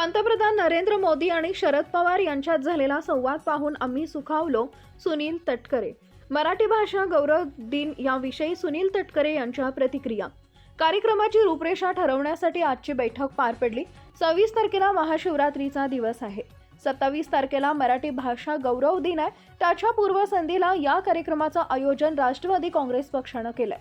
पंतप्रधान नरेंद्र मोदी आणि शरद पवार यांच्यात झालेला संवाद पाहून आम्ही सुखावलो. सुनील तटकरे. मराठी भाषा गौरव दिन याविषयी सुनील तटकरे यांच्या प्रतिक्रिया. कार्यक्रमाची रूपरेषा ठरवण्यासाठी आजची बैठक पार पडली. सव्वीस तारखेला महाशिवरात्रीचा दिवस आहे. सत्तावीस तारखेला मराठी भाषा गौरव दिन आहे. त्याच्या पूर्वसंधीला या कार्यक्रमाचं आयोजन राष्ट्रवादी काँग्रेस पक्षानं केलंय.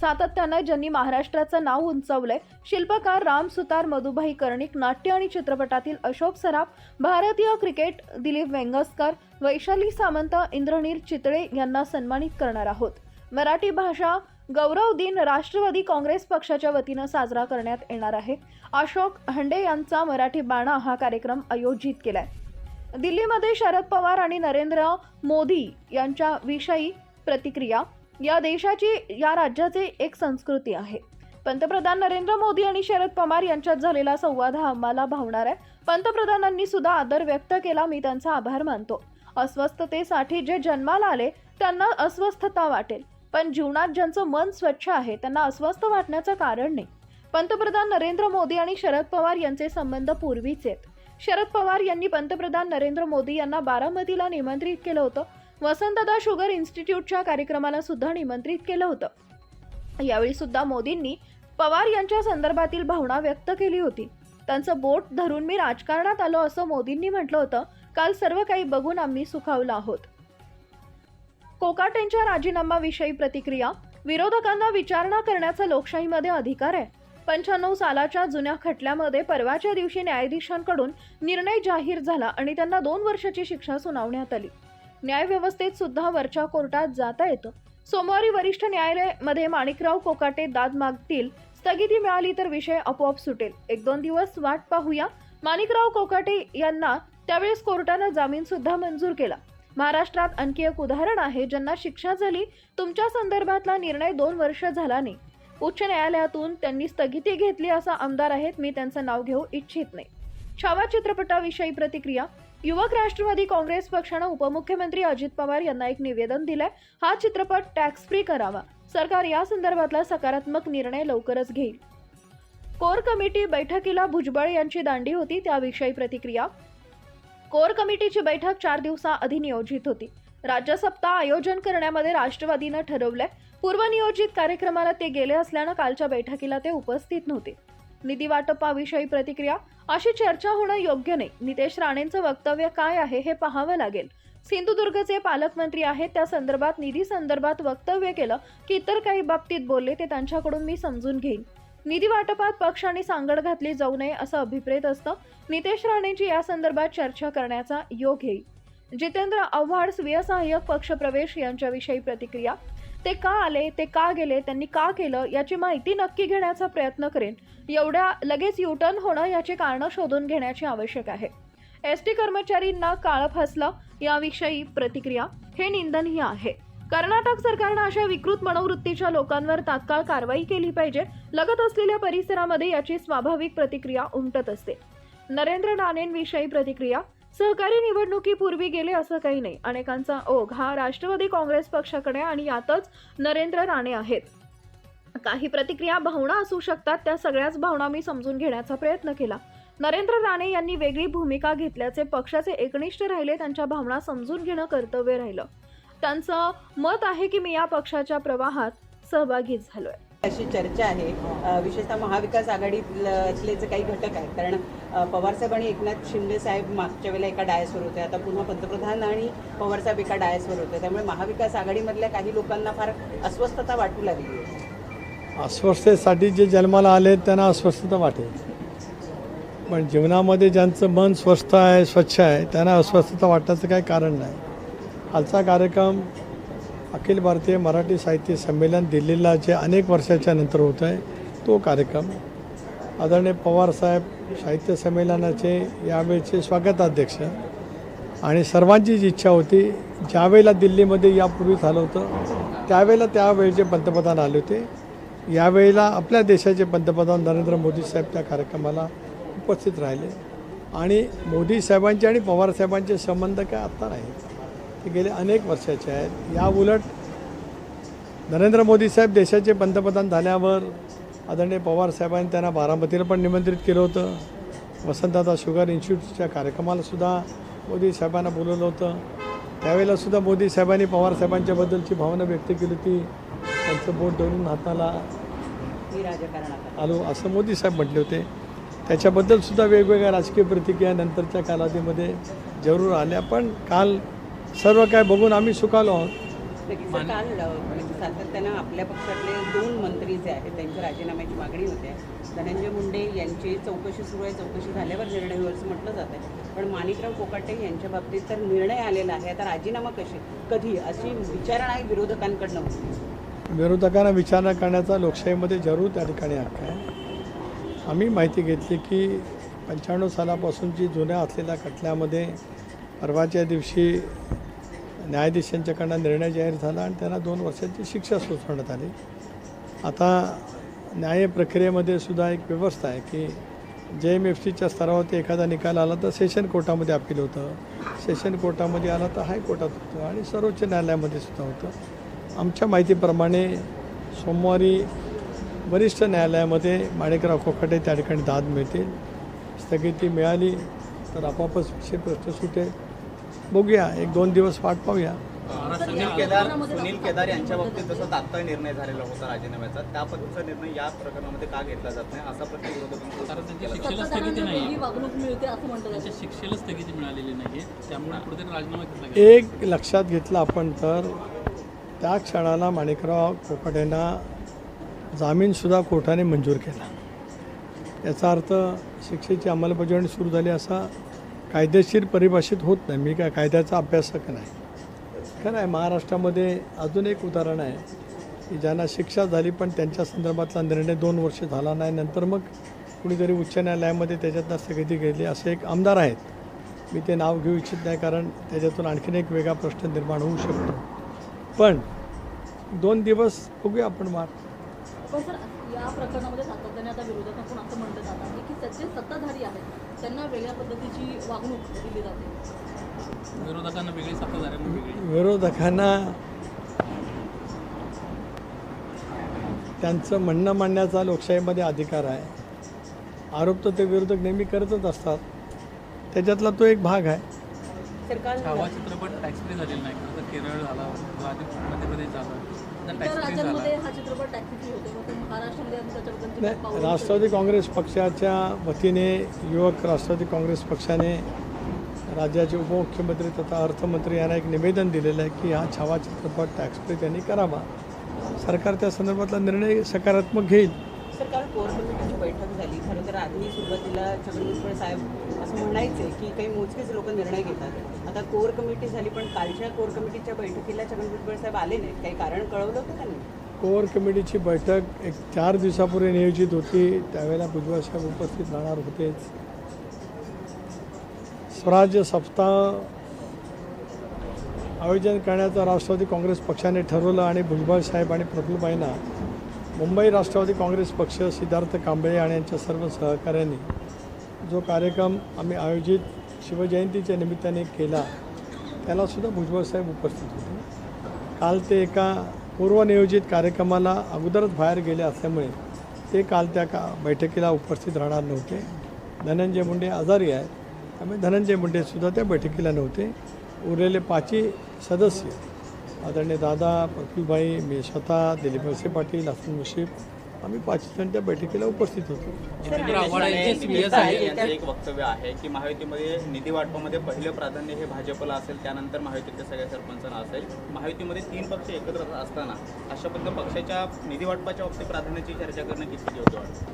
सातत्यानं ज्यांनी महाराष्ट्राचं नाव उंचावलंय शिल्पकार राम सुतार मधुभाई कर्णिक नाट्य आणि चित्रपटातील अशोक सराफ भारतीय क्रिकेट दिलीप वेंगसकर वैशाली सामंत इंद्रनील चितळे यांना सन्मानित करणार आहोत. मराठी भाषा गौरव दिन राष्ट्रवादी काँग्रेस पक्षाच्या वतीनं साजरा करण्यात येणार आहे. अशोक हंडे यांचा मराठी बाणा हा कार्यक्रम आयोजित केलाय. दिल्लीमध्ये शरद पवार आणि नरेंद्र मोदी यांच्या विषयी प्रतिक्रिया या देशाची या राज्याची एक संस्कृती आहे. पंतप्रधान नरेंद्र मोदी आणि शरद पवार यांच्यात झालेला संवाद हा आम्हाला भावणार आहे. पंतप्रधानांनी सुद्धा आदर व्यक्त केला मी त्यांचा आभार मानतो. अस्वस्थतेसाठी जे जन्माला आले त्यांना अस्वस्थता वाटेल. पण जीवनात ज्यांचं मन स्वच्छ आहे त्यांना अस्वस्थ वाटण्याचं कारण नाही. पंतप्रधान नरेंद्र मोदी आणि शरद पवार यांचे संबंध पूर्वीचे आहेत शरद पवार यांनी पंतप्रधान नरेंद्र मोदी यांना बारामतीला निमंत्रित केलं होतं. वसंतदा शुगर इन्स्टिट्यूटच्या कार्यक्रमाला सुद्धा निमंत्रित केलं होतं. यावेळी सुद्धा मोदींनी पवार यांच्या संदर्भातील भावना व्यक्त केली होती. त्यांचं बोट धरून मी राजकारणात आलो असं मोदींनी म्हटलं होतं. काल सर्व काही बघून आम्ही सुखावला आहोत. कोकाटेंच्या राजीनामाविषयी प्रतिक्रिया विरोधकांना विचारणा करण्याचा लोकशाहीमध्ये अधिकार आहे. पंच्याण्णव सालाच्या जुन्या खटल्यामध्ये परवाच्या दिवशी न्यायाधीशांकडून निर्णय जाहीर झाला आणि त्यांना दोन वर्षाची शिक्षा सुनावण्यात आली. न्यायव्यवस्थेत सुद्धा वरच्या कोर्टात जाता येतं. सोमवारी वरिष्ठ न्यायालयामध्ये माणिकराव कोकाटे दाद मागतील स्थगिती मिळाली तर विषय आपोआप सुटेल. एक दोन दिवस वाट पाहूया. माणिकराव कोकाटे यांना त्यावेळेस कोर्टानं जामीन सुद्धा मंजूर केला. महाराष्ट्रात आणखी एक उदाहरण आहे ज्यांना शिक्षा झाली तुमच्या संदर्भातला निर्णय दोन वर्ष झाला नाही. उच्च न्यायालयातून त्यांनी स्थगिती घेतली असा आमदार आहेत मी त्यांचं नाव घेऊ इच्छित नाही. छावा चित्रपटाविषयी प्रतिक्रिया? युवक राष्ट्रवादी काँग्रेस पक्षानं उपमुख्यमंत्री अजित पवार यांना एक निवेदन दिलंय. हा चित्रपट टॅक्स फ्री करावा. सरकार या संदर्भातला सकारात्मक निर्णय लवकरच घेईल. कोर कमिटी बैठकीला भुजबळ यांची दांडी होती त्याविषयी प्रतिक्रिया? कोर कमिटीची बैठक चार दिवसाआधी नियोजित होती. राज्यसप्ताह आयोजन करण्यामध्ये राष्ट्रवादीनं ठरवलंय. पूर्वनियोजित कार्यक्रमाला ते गेले असल्यानं कालच्या बैठकीला ते उपस्थित नव्हते. निधी वाटपाविषयी प्रतिक्रिया? अशी चर्चा होणं योग्य नाही. नितेश राणेंचं वक्तव्य काय आहे हे पाहावं लागेल. सिंधुदुर्गचे पालकमंत्री आहेत. त्या संदर्भात निधी संदर्भात वक्तव्य केलं की इतर काही बाबतीत बोलले ते त्यांच्याकडून मी समजून घेईन. निधी वाटपात पक्षाने सांगड घातली जाऊ नये असं अभिप्रेत असतं. नितेश राणेंची या संदर्भात चर्चा करण्याचा योग येईल. जितेंद्र आव्हाड स्वीय सहाय्यक पक्षप्रवेश यांच्याविषयी प्रतिक्रिया? ते का आले ते का गेले त्यांनी का केलं याची माहिती नक्की घेण्याचा प्रयत्न करेन. एवढ्या लगेच युटर्न होणं याची कारणं शोधून घेण्याची आवश्यक आहे. एस टी कर्मचारींना काळं फासलं याविषयी प्रतिक्रिया हे निंदनीय आहे. कर्नाटक सरकारनं अशा विकृत मनोवृत्तीच्या लोकांवर तात्काळ कारवाई केली पाहिजे लगत असलेल्या परिसरामध्ये याची स्वाभाविक प्रतिक्रिया उमटत असते. नरेंद्र राणेंविषयी प्रतिक्रिया सहकारी निवडणुकीपूर्वी गेले असं काही नाही. अनेकांचा ओघ हा राष्ट्रवादी काँग्रेस पक्षाकडे आणि यातच नरेंद्र राणे आहेत. काही प्रतिक्रिया भावना असू शकतात त्या सगळ्याच भावना मी समजून घेण्याचा प्रयत्न केला. नरेंद्र राणे यांनी वेगळी भूमिका घेतल्याचे पक्षाचे एकनिष्ठ राहिले त्यांच्या भावना समजून घेणं कर्तव्य राहिलं. त्यांचं मत आहे की मी या पक्षाच्या प्रवाहात सहभागी झालोय. अशी चर्चा आहे. विशेषतः महाविकास आघाडीतले जे काही घटक आहेत. कारण पवारसाहेब आणि एकनाथ शिंदे साहेब मागच्या वेळेला एका डायसवर होते. आता पुन्हा पंतप्रधान आणि पवारसाहेब एका डायसवर होते. त्यामुळे महाविकास आघाडीमधल्या काही लोकांना फार अस्वस्थता वाटू लागली आहे. अस्वस्थतेसाठी जे जन्माला आले त्यांना अस्वस्थता वाटेल. पण जीवनामध्ये ज्यांचं मन स्वस्थ आहे स्वच्छ आहे त्यांना अस्वस्थता वाटण्याचं काही कारण नाही. आजचा कार्यक्रम अखिल भारतीय मराठी साहित्य संमेलन दिल्लीला जे अनेक वर्षाच्या नंतर होत आहे तो कार्यक्रम आदरणीय पवारसाहेब साहित्य संमेलनाचे यावेळचे स्वागताध्यक्ष आणि सर्वांचीच इच्छा होती ज्यावेळेला दिल्लीमध्ये यापूर्वी झालं होतं त्यावेळेला त्यावेळेचे पंतप्रधान आले होते. यावेळेला आपल्या देशाचे पंतप्रधान नरेंद्र मोदी साहेब त्या कार्यक्रमाला उपस्थित राहिले. आणि मोदी साहेबांचे आणि पवार साहेबांचे संबंध काय आत्ता नाही. ते गेले अनेक वर्षाचे आहेत. या उलट नरेंद्र मोदी साहेब देशाचे पंतप्रधान झाल्यावर आदरणीय पवार साहेबांनी त्यांना बारामतीला पण निमंत्रित केलं होतं. वसंतदादा शुगर इन्स्टिट्यूटच्या कार्यक्रमालासुद्धा मोदी साहेबांना बोलवलं होतं. त्यावेळेलासुद्धा मोदी साहेबांनी पवार साहेबांच्याबद्दलची भावना व्यक्त केली होती. त्यांचं बोट धरून हाताला आलो असं मोदी साहेब म्हटले होते. त्याच्याबद्दलसुद्धा वेगवेगळ्या राजकीय प्रतिक्रिया नंतरच्या कालावधीमध्ये जरूर आल्या. पण काल सर्व काय बघून आम्ही सुखालो आहोत. सातत्यानं आपल्या पक्षातले दोन मंत्री जे आहेत त्यांच्या राजीनाम्याची मागणी होते. धनंजय मुंडे यांची चौकशी सुरू आहे चौकशी झाल्यावर निर्णय होईल असं म्हटलं जात आहे पण माणिकराव कोकाटे यांच्या बाबतीत तर निर्णय आलेला आहे. आता राजीनामा कशी? कधी? अशी विचारणा विरोधकांकडनं. होती विरोधकांना विचारणा करण्याचा लोकशाहीमध्ये जरूर त्या ठिकाणी हक्क आहे. आम्ही माहिती घेतली की पंच्याण्णव सालापासूनची जुन्या असलेल्या खटल्यामध्ये परवाच्या दिवशी न्यायाधीशांच्याकडनं निर्णय जाहीर झाला आणि त्यांना दोन वर्षांची शिक्षा सुचवण्यात आली. आता न्याय प्रक्रियेमध्ये सुद्धा एक व्यवस्था आहे की जे एम एफ सीच्या स्तरावरती एखादा निकाल आला तर सेशन कोर्टामध्ये अपील होतं. सेशन कोर्टामध्ये आला तर हायकोर्टात होतं आणि सर्वोच्च न्यायालयामध्ये सुद्धा होतं. आमच्या माहितीप्रमाणे सोमवारी वरिष्ठ न्यायालयामध्ये माणिकराव कोकाटे त्या ठिकाणी दाद मिळतील. स्थगिती मिळाली तर आपोआपच विषय प्रश्न सुटेल. बघूया एक दोन दिवस वाट पाहूया. सुनील केदार सुनील केदार यांच्या बाबतीत जसं तात्काळ निर्णय झालेला होता राजीनाम्याचा त्या पद्धतीचा निर्णय या प्रकरणामध्ये का घेतला जात नाही? असा प्रश्न स्थगिती नाही शिक्षेला स्थगिती मिळालेली नाही त्यामुळे कुठेतरी राजीनामा घेतला गेला. एक लक्षात घेतलं आपण तर त्या क्षणाला माणिकराव कोकाटेंना जामीनसुद्धा कोर्टाने मंजूर केला. याचा अर्थ शिक्षेची अंमलबजावणी सुरू झाली असा कायदेशीर परिभाषित होत नाही. मी काय कायद्याचा अभ्यासक नाही. खरं आहे महाराष्ट्रामध्ये अजून एक उदाहरण आहे की ज्यांना शिक्षा झाली पण त्यांच्या संदर्भातला निर्णय दोन वर्ष झाला नाही नंतर मग कुणीतरी उच्च न्यायालयामध्ये त्याच्यातनं स्थगिती घेतली असे एक आमदार आहेत. मी ते नाव घेऊ इच्छित नाही कारण त्याच्यातून आणखीन एक वेगळा प्रश्न निर्माण होऊ शकतो. पण दोन दिवस बघूया आपण मार. पण सर या प्रकरणामध्ये सातत्याने आता विरोधकांकडून असं म्हटलं जात आहे की त्याचे सत्ताधारी आहेत. त्यांना वेगळ्या पद्धतीची वागणूक दिली जाते. विरोधकांना वेगळी विरोधकांना त्यांचं म्हणणं मांडण्याचा लोकशाहीमध्ये अधिकार आहे. आरोप तर ते विरोधक नेहमी करतच असतात. त्याच्यातला तो एक भाग आहे. चित्रपट टॅक्स फ्री झालेला नाही खरं तर केरळ झाला नाही राष्ट्रवादी काँग्रेस पक्षाच्या वतीने युवक राष्ट्रवादी काँग्रेस पक्षाने राज्याचे उपमुख्यमंत्री तथा अर्थमंत्री यांना एक निवेदन दिलेलं आहे की हा छावा चित्रपट टॅक्स फ्री त्यांनी करावा. सरकार त्या संदर्भातला निर्णय सकारात्मक घेईल. सर कोर कमिटीची बैठक झाली. खरं तर आधी सुरुवातीला छगन भुजबळ साहेब असं आहे की काही मोजकेच लोक निर्णय घेतात. आता कोर कमिटी झाली पण कालच्या कोर कमिटीच्या बैठकीला छगन भुजबळ साहेब आले नाहीत. काही कारण कळवलं होतं त्यांनी कोर कमिटीची बैठक एक चार दिवसापूर्वी नियोजित होती. त्यावेळेला भुजबळ साहेब उपस्थित राहणार होतेच. स्वराज्य सप्ताह आयोजन करण्याचं राष्ट्रवादी काँग्रेस पक्षाने ठरवलं आणि भुजबळ साहेब आणि प्रफुल्लबाईंना मुंबई राष्ट्रवादी काँग्रेस पक्ष सिद्धार्थ कांबळे आणि यांच्या सर्व सहकाऱ्यांनी जो कार्यक्रम आम्ही आयोजित शिवजयंतीच्या निमित्ताने केला त्यालासुद्धा भुजबळ साहेब उपस्थित होते. काल ते एका पूर्वनियोजित कार्यक्रमाला अगोदरच बाहेर गेले असल्यामुळे ते काल त्या का बैठकीला उपस्थित राहणार नव्हते. धनंजय मुंडे आजारी आहेत त्यामुळे धनंजय मुंडेसुद्धा त्या बैठकीला नव्हते. उरलेले पाचही सदस्य आदरणीय दादा प्रफुलबाई मी स्वतः दिलीप वळसे पाटील हसन मुशीफ आम्ही त्या बैठकीला उपस्थित होतो. एक वक्तव्य आहे की महायुतीमध्ये निधी वाटपामध्ये पहिलं प्राधान्य हे भाजपला असेल त्यानंतर महायुतीतल्या सगळ्या सरपंचांना असेल. महायुतीमध्ये तीन पक्ष एकत्र असताना अशा पद्धतीनं पक्षाच्या निधी वाटपाच्या बाबतीत प्राधान्याची चर्चा करणं किती योग्य वाटतं?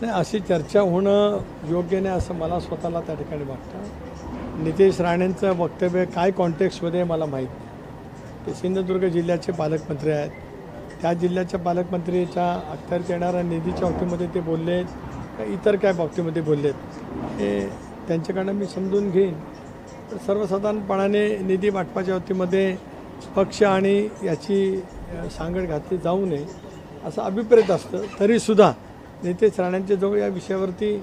नाही अशी चर्चा होणं योग्य नाही असं मला स्वतःला त्या ठिकाणी वाटतं. नितेश राणेंचं वक्तव्य काय कॉन्टेक्स्टमध्ये मला माहीत नाही. ते सिंधुदुर्ग जिल्ह्याचे पालकमंत्री आहेत. त्या जिल्ह्याच्या पालकमंत्रीच्या अखत्यारीत येणाऱ्या निधीच्या बाबतीमध्ये ते बोललेत का इतर काय बाबतीमध्ये बोललेत हे त्यांच्याकडनं मी समजून घेईन. तर सर्वसाधारणपणाने निधी वाटपाच्या बाबतीमध्ये पक्ष आणि याची सांगड घातली जाऊ नये असं अभिप्रेत असतं. तरीसुद्धा नितेश राणेंच्या जवळ या विषयावरती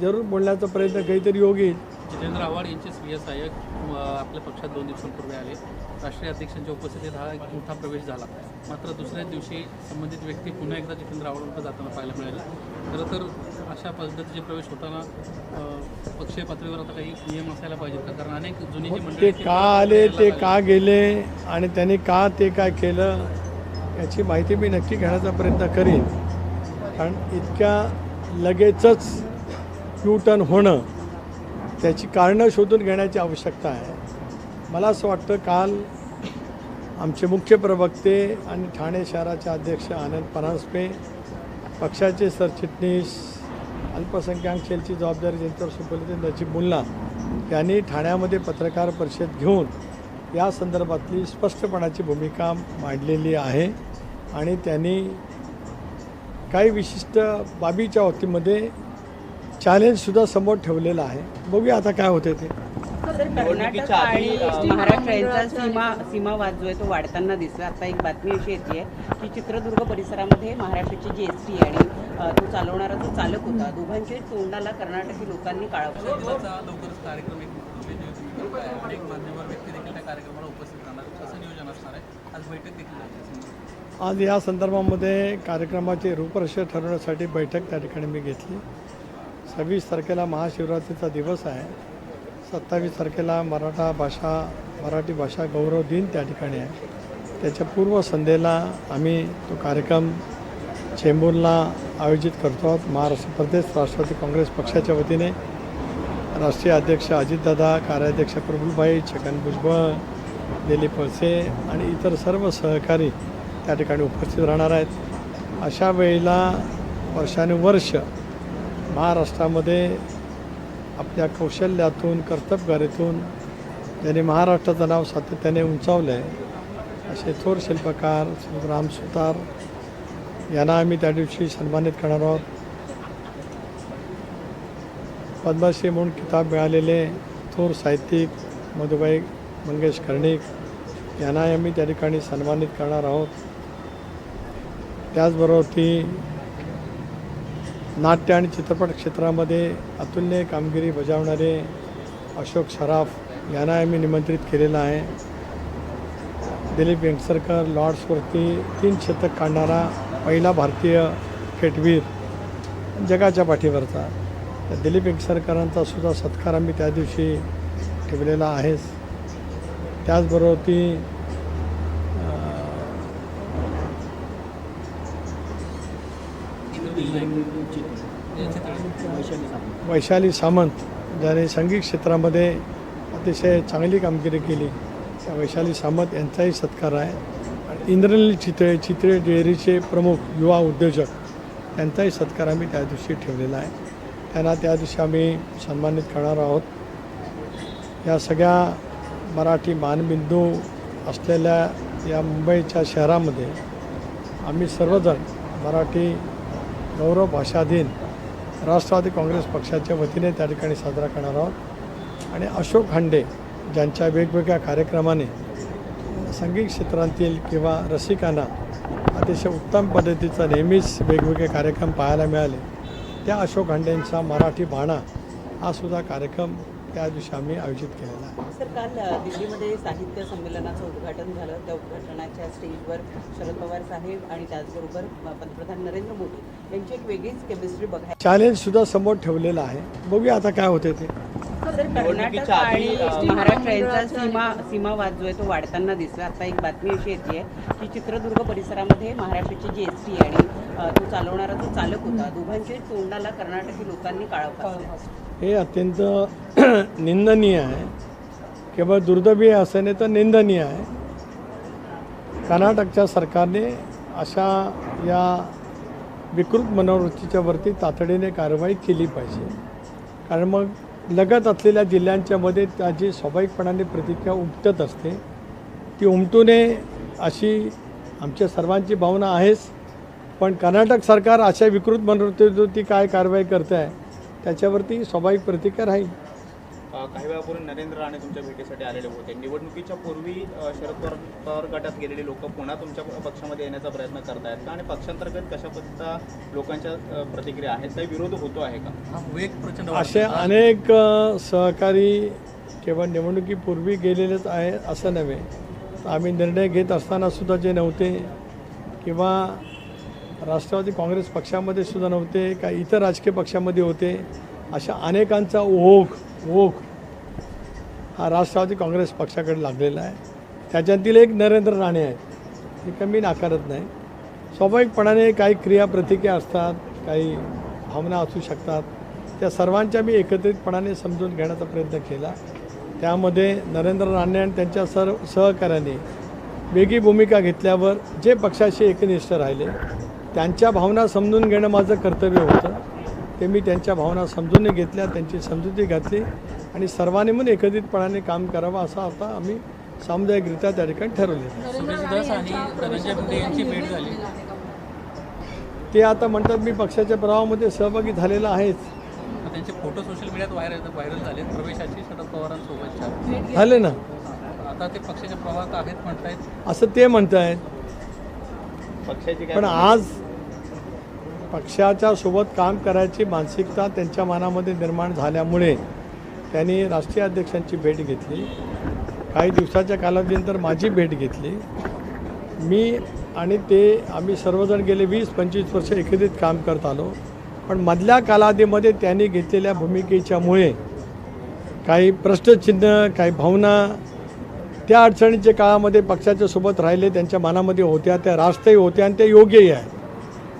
जरूर बोलण्याचा प्रयत्न काहीतरी योग येईल. जितेंद्र आव्हाड यांचे स्वीय सहाय्यक आपल्या पक्षात दोन दिवसांपूर्वी आले. राष्ट्रीय अध्यक्षांच्या उपस्थितीत हा एक मोठा प्रवेश झाला. मात्र दुसऱ्याच दिवशी संबंधित व्यक्ती पुन्हा एकदा जितेंद्र आव्हाडकडे जाताना पाहायला मिळाली. खरं तर अशा पद्धतीचे प्रवेश होताना पक्षीय पातळीवर आता काही नियम असायला पाहिजेत का? कारण अनेक जुनी जी मंडळी ते का आले ते का गेले आणि त्यांनी का ते काय केलं याची माहिती मी नक्की घेण्याचा प्रयत्न करीन. कारण इतक्या लगेचच यू टर्न होणं त्याची कारणं शोधून घेण्याची आवश्यकता आहे. मला असं वाटतं काल आमचे मुख्य प्रवक्ते आणि ठाणे शहराचे अध्यक्ष आनंद परांजपे पक्षाचे सरचिटणीस अल्पसंख्याक सेलची जबाबदारी ज्यांच्यावर सोपवली ते नजीब मुल्ला यांनी ठाण्यामध्ये पत्रकार परिषद घेऊन या संदर्भातली स्पष्टपणाची भूमिका मांडलेली आहे आणि त्यांनी काही विशिष्ट बाबीच्या बाबतीमध्ये चॅलेंजसुद्धा समोर ठेवलेलं आहे. बघूया आता काय होते ते. कर्नाटक आणि अ, महाराष्ट्र यांचा सीमा सीमावाद जो आहे तो वाढताना दिसला आता एक बातमी अशी येते की चित्रदुर्ग परिसरामध्ये महाराष्ट्राची जी एस टी आणि तो चालवणारा जो चालक होता दोघांच्या तोंडाला कर्नाटकी लोकांनी काळा दिनाचा लवकरच कार्यक्रम एक तुम्ही जे तुम्ही करताय अनेक मान्यवर व्यक्ती देखील त्या कार्यक्रमाला उपस्थित राहणार. कसं नियोजन असणार आहे? आज बैठक देखील झाली आज या संदर्भामध्ये कार्यक्रमाची रूपरेषा ठरवण्यासाठी बैठक त्या ठिकाणी मी घेतली. सव्वीस तारखेला महाशिवरात्रीचा दिवस आहे. सत्तावीस तारखेला मराठा भाषा मराठी भाषा गौरव दिन त्या ठिकाणी आहे. त्याच्या पूर्वसंध्येला आम्ही तो कार्यक्रम चेंबूरला आयोजित करतो आहोत. महाराष्ट्र प्रदेश राष्ट्रवादी काँग्रेस पक्षाच्या वतीने. राष्ट्रीय अध्यक्ष अजितदादा कार्याध्यक्ष प्रफुल्लभाई छगन भुजबळ दिलीप वळसे आणि इतर सर्व सहकारी त्या ठिकाणी उपस्थित राहणार आहेत. अशा वेळेला वर्षानुवर्ष महाराष्ट्रामध्ये आपल्या कौशल्यातून कर्तबगारीतून त्यांनी महाराष्ट्राचं नाव सातत्याने उंचावलं आहे असे थोर शिल्पकार राम सुतार यांना आम्ही त्या दिवशी सन्मानित करणार आहोत. पद्मश्री म्हणून किताब मिळालेले थोर साहित्यिक मधुबाई मंगेश कर्णिक यांना आम्ही त्या ठिकाणी सन्मानित करणार आहोत. त्याचबरोबर ती नाट्य आणि चित्रपट क्षेत्रामध्ये अतुल्य कामगिरी बजावणारे अशोक सराफ यांना आम्ही निमंत्रित केलेलं आहे. दिलीप वेंगसरकर लॉर्ड्सवरती तीन शतक काढणारा पहिला भारतीय क्रिकेटवीर जगाच्या पाठीवरचा. दिलीप वेंगसरकरांचा सुद्धा सत्कार आम्ही त्या दिवशी ठेवलेला आहेच त्याचबरोबर ती वैशाली सामंत ज्याने संगीत क्षेत्रामध्ये अतिशय चांगली कामगिरी केली. त्या वैशाली सामंत यांचाही सत्कार आहे. आणि इंद्रनील चितळे चितळे डेअरीचे प्रमुख युवा उद्योजक त्यांचाही सत्कार आम्ही त्या दिवशी ठेवलेला आहे. त्यांना त्या दिवशी आम्ही सन्मानित करणार आहोत. या सगळ्या मराठी मानबिंदू असलेल्या या मुंबईच्या शहरामध्ये आम्ही सर्वजण मराठी गौरव भाषा दिन राष्ट्रवादी काँग्रेस पक्षाच्या वतीने त्या ठिकाणी साजरा करणार आहोत. आणि अशोक हांडे ज्यांच्या वेगवेगळ्या कार्यक्रमाने संगीत क्षेत्रातील किंवा रसिकांना अतिशय उत्तम पद्धतीचा नेहमीच वेगवेगळे कार्यक्रम पाहायला मिळाले त्या अशोक हांडेंचा मराठी बाणा हा सुद्धा कार्यक्रम त्या दिवशी आम्ही आयोजित केलेला आहे. सर काल दिल्लीमध्ये साहित्य संमेलनाचं उद्घाटन झालं. त्या उद्घाटनाच्या स्टेजवर शरद पवार साहेब आणि त्याचबरोबर पंतप्रधान नरेंद्र मोदी यांची एक वेगळीच केमिस्ट्री बघायला चॅलेंजसुद्धा समोर ठेवलेलं आहे. बघूया आता काय होते ते. तर कर्नाटक निवडणुकीच्या आणि आधी, अ, महाराष्ट्र यांचा सीमा सीमावाद जो आहे तो वाढताना दिसला आता एक बातमी अशी येते की चित्रदुर्ग परिसरामध्ये महाराष्ट्राची जी एस टी आणि तो चालवणारा जो चालक होता दोघांच्याही तोंडाला कर्नाटकी लोकांनी काळा हे अत्यंत निंदनीय आहे. केवळ दुर्दैवी असेने तर निंदनीय आहे. कर्नाटकच्या सरकारने अशा या विकृत मनोवृत्तीच्या वरती तातडीने कारवाई केली पाहिजे. कारण मग लगत असलेल्या जिल्ह्यांच्यामध्ये त्याची स्वाभाविकपणाने प्रतिक्रिया उमटत असते. ती उमटू नये अशी आमच्या सर्वांची भावना आहेच. पण कर्नाटक सरकार अशा विकृत मनोवृत्तीवरती काय कारवाई करत आहे त्याच्यावरती स्वाभाविक प्रतिक्रिया राहील. अ, काही वेळापूर्वी नरेंद्र राणे तुमच्या भेटीसाठी आलेले होते. निवडणुकीच्या पूर्वी शरद पवार पवार गटात गेलेले लोक पुन्हा तुमच्या पक्षामध्ये येण्याचा प्रयत्न करतायत का? आणि पक्षांतर्गत कशा पद्धतीचा लोकांच्या प्रतिक्रिया आहेत? काही विरोध होतो आहे का? हा वेग प्रचंड असे. अनेक सहकारी केवळ निवडणुकीपूर्वी गेलेलेच आहे असं नव्हे. तर आम्ही निर्णय घेत असताना सुद्धा जे नव्हते किंवा राष्ट्रवादी काँग्रेस पक्षामध्ये सुद्धा नव्हते का इतर राजकीय पक्षामध्ये होते अशा अनेकांचा ओघ ओघ हा राष्ट्रवादी काँग्रेस पक्षाकडे लागलेला आहे. त्याच्यातील एक नरेंद्र राणे आहेत हे कमी नाकारत नाही. स्वाभाविकपणाने काही क्रियाप्रतिक्रिया असतात काही भावना असू शकतात. त्या सर्वांच्या मी एकत्रितपणाने समजून घेण्याचा प्रयत्न केला. त्यामध्ये नरेंद्र राणे आणि त्यांच्या सर्व सहकाऱ्यांनी वेगळी भूमिका घेतल्यावर जे पक्षाशी एकनिष्ठ राहिले त्यांच्या भावना समजून घेणं माझं कर्तव्य होतं. ते मी त्यांच्या भावना समजून घेतल्या त्यांची समजुती घातली आणि सर्वांनी म्हणून एकत्रितपणाने काम करावं असं आता आम्ही सामुदायिकरित्या त्या ठिकाणी ठरवले ते आता म्हणतात मी पक्षाच्या प्रवाहामध्ये सहभागी झालेला आहेच. त्यांचे फोटो सोशल मीडियात व्हायरल व्हायरल झाले प्रवेशाची शरद पवारांसोबतच्या झाले ना? आता ते पक्षाच्या प्रवाहात आहेत म्हणतायत. असं ते म्हणतायत. पण आज पक्षाच्या सोबत काम करायची मानसिकता त्यांच्या मनामध्ये निर्माण झाल्यामुळे त्यांनी राष्ट्रीय अध्यक्षांची भेट घेतली. काही दिवसाच्या कालावधीनंतर माझी भेट घेतली. मी आणि ते आम्ही सर्वजण गेले वीस पंचवीस वर्ष एकत्रित काम करत आलो. पण मधल्या कालावधीमध्ये त्यांनी घेतलेल्या भूमिकेच्यामुळे काही प्रश्नचिन्ह काही भावना त्या अडचणीच्या काळामध्ये पक्षाच्या सोबत राहिले त्यांच्या मनामध्ये होत्या त्या रास्तही होत्या आणि त्या योग्यही आहे.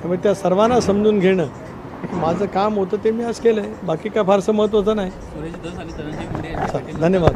त्यामुळे त्या सर्वांना समजून घेणं माझं काम होतं ते मी आज केलं आहे बाकी काय फारसं महत्त्वाचं नाही. धन्यवाद.